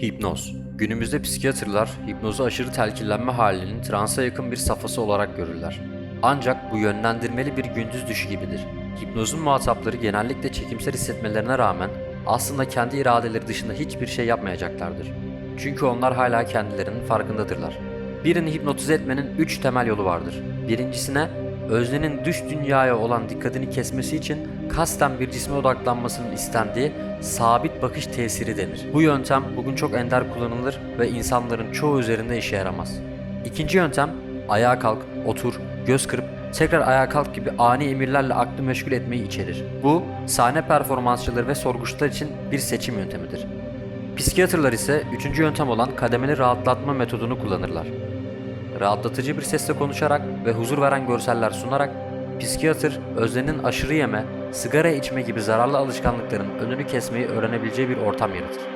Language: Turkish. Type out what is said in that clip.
Hipnoz. Günümüzde psikiyatrlar hipnozu aşırı telkinlenme halinin transa yakın bir safhası olarak görürler. Ancak bu yönlendirmeli bir gündüz düşü gibidir. Hipnozun muhatapları genellikle çekimsel hissetmelerine rağmen aslında kendi iradeleri dışında hiçbir şey yapmayacaklardır. Çünkü onlar hala kendilerinin farkındadırlar. Birini hipnotize etmenin 3 temel yolu vardır. Birincisine öznenin dış dünyaya olan dikkatini kesmesi için kasten bir cisme odaklanmasının istendiği sabit bakış tesiri denir. Bu yöntem bugün çok ender kullanılır ve insanların çoğu üzerinde işe yaramaz. İkinci yöntem ayağa kalk, otur, göz kırıp tekrar ayağa kalk gibi ani emirlerle aklı meşgul etmeyi içerir. Bu sahne performansçıları ve sorguçlar için bir seçim yöntemidir. Psikiyatrlar ise üçüncü yöntem olan kademeli rahatlatma metodunu kullanırlar. Rahatlatıcı bir sesle konuşarak ve huzur veren görseller sunarak psikiyatr öznenin aşırı yeme, sigara içme gibi zararlı alışkanlıkların önünü kesmeyi öğrenebileceği bir ortam yaratır.